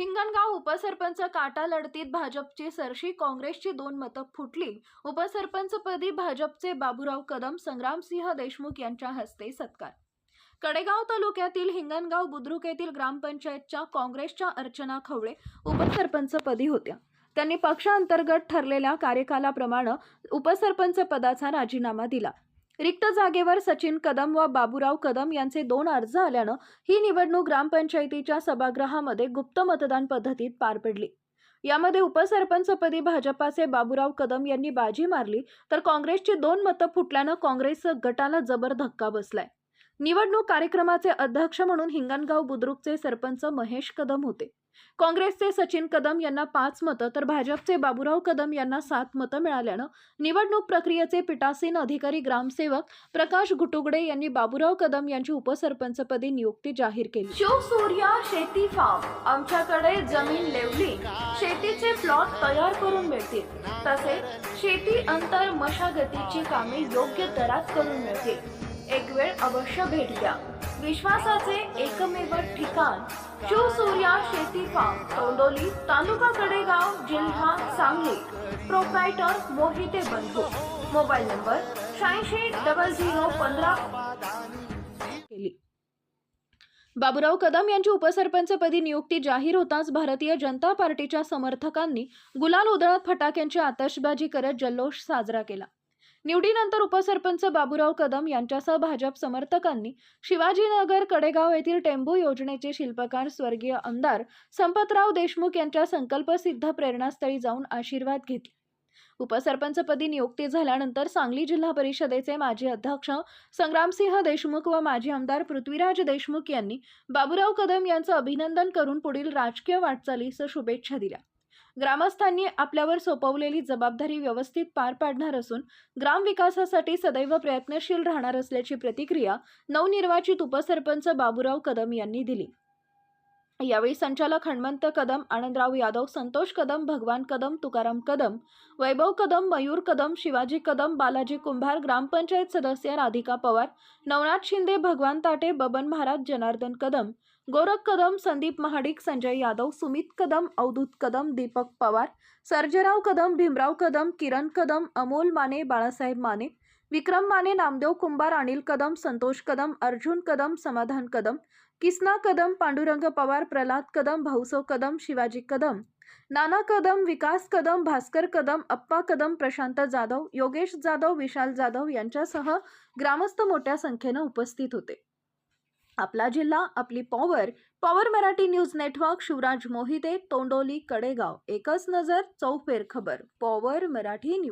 हिंगणगाव उपसरपंच काटा लढतीत भाजपची सरशी काँग्रेसची दोन मतं फुटली. उपसरपंचपदी भाजपचे बाबूराव कदम संग्रामसिंह देशमुख यांच्या हस्ते सत्कार. कडेगाव तालुक्यातील हिंगणगाव बुद्रुक येथील ग्रामपंचायतच्या काँग्रेसच्या अर्चना खवळे उपसरपंचपदी होत्या. त्यांनी पक्षांतर्गत ठरलेल्या कार्यकालाप्रमाणे उपसरपंच पदाचा राजीनामा दिला. रिक्त जागेवर सचिन कदम व बाबूराव कदम यांचे दोन अर्ज आल्यानं ही निवडणूक ग्रामपंचायतीच्या सभागृहामध्ये गुप्त मतदान पद्धतीत पार पडली. यामध्ये उपसरपंचपदी भाजपाचे बाबूराव कदम यांनी बाजी मारली तर काँग्रेसची दोन मतं फुटल्यानं काँग्रेस गटाला जबर धक्का बसलाय. निवडणूक कार्यक्रमाचे अध्यक्ष म्हणून हिंगणगाव बुद्रुकचे सरपंच महेश कदम होते. काँग्रेसचे सचिन कदम यांना पाच मतं तर भाजपचे बाबुराव कदम यांना सात मतं मिळाल्यानं निवडणूक प्रक्रियेचे पिटासीन अधिकारी ग्रामसेवक प्रकाश घुटुगडे यांनी बाबुराव कदम यांची उपसरपंचपदी नियुक्ती जाहीर केली. शिवसूर्या शेती फार्म आमच्याकडे जमीन लेवली. शेतीचे प्लॉट तयार करून मिळतील. तसेच शेती अंतर मशागतीची कामे योग्य दरात करून मिळतील. एक वेळ अवश्य भेट द्या. विश्वासाचे एकमेव ठिकाण शिवसूर्या शेती फार्म तोंडोली तालुका कडेगाव जिल्हा Sangli. Proprietor Mohite Bandhu. Mobile number शहाऐंशी डबल झिरो पंधरा. बाबुराव कदम यांची उपसरपंचपदी नियुक्ती जाहीर होताच भारतीय जनता पार्टीच्या समर्थकांनी गुलाल उधळत फटाक्यांची आतषबाजी करत जल्लोष साजरा केला. निवडीनंतर उपसरपंच बाबूराव कदम यांच्यासह भाजप समर्थकांनी शिवाजीनगर कडेगाव येथील टेंबू योजनेचे शिल्पकार स्वर्गीय आमदार संपतराव देशमुख यांच्या संकल्पसिद्ध प्रेरणास्थळी जाऊन आशीर्वाद घेतले. उपसरपंचपदी नियुक्ती झाल्यानंतर सांगली जिल्हा परिषदेचे माजी अध्यक्ष संग्रामसिंह देशमुख व माजी आमदार पृथ्वीराज देशमुख यांनी बाबूराव कदम यांचं अभिनंदन करून पुढील राजकीय वाटचालीस शुभेच्छा दिल्या. ग्रामस्थांनी आपल्यावर सोपवलेली जबाबदारी व्यवस्थित पार पाडणार असून ग्रामविकासासाठी सदैव प्रयत्नशील राहणार असल्याची प्रतिक्रिया नवनिर्वाचित उपसरपंच बाबूराव कदम यांनी दिली. यावेळी संचालक हणमंत कदम आनंदराव यादव संतोष कदम भगवान कदम तुकाराम कदम वैभव कदम मयूर कदम शिवाजी कदम बालाजी कुंभार ग्रामपंचायत सदस्य राधिका पवार नवनाथ शिंदे भगवान ताटे बबन महाराज जनार्दन कदम गोरख कदम संदीप महाडिक संजय यादव सुमित कदम अवधूत कदम दीपक पवार सर्जेराव कदम भीमराव कदम किरण कदम अमोल माने बाळासाहेब माने विक्रम माने नामदेव कुंभार अनिल कदम संतोष कदम अर्जुन कदम समाधान कदम किसना कदम पांडुरंग पवार प्रल्हाद कदम भाऊसव कदम शिवाजी कदम नाना कदम विकास कदम भास्कर कदम अप्पा कदम प्रशांत जाधव योगेश जाधव विशाल जाधव यांच्यासह ग्रामस्थ मोठ्या संख्येनं उपस्थित होते. आपला जिल्हा आपली power power Marathi news network Shivraj Mohite Tondoli Kadegaon. एकच नजर चौफेर खबर. Power Marathi news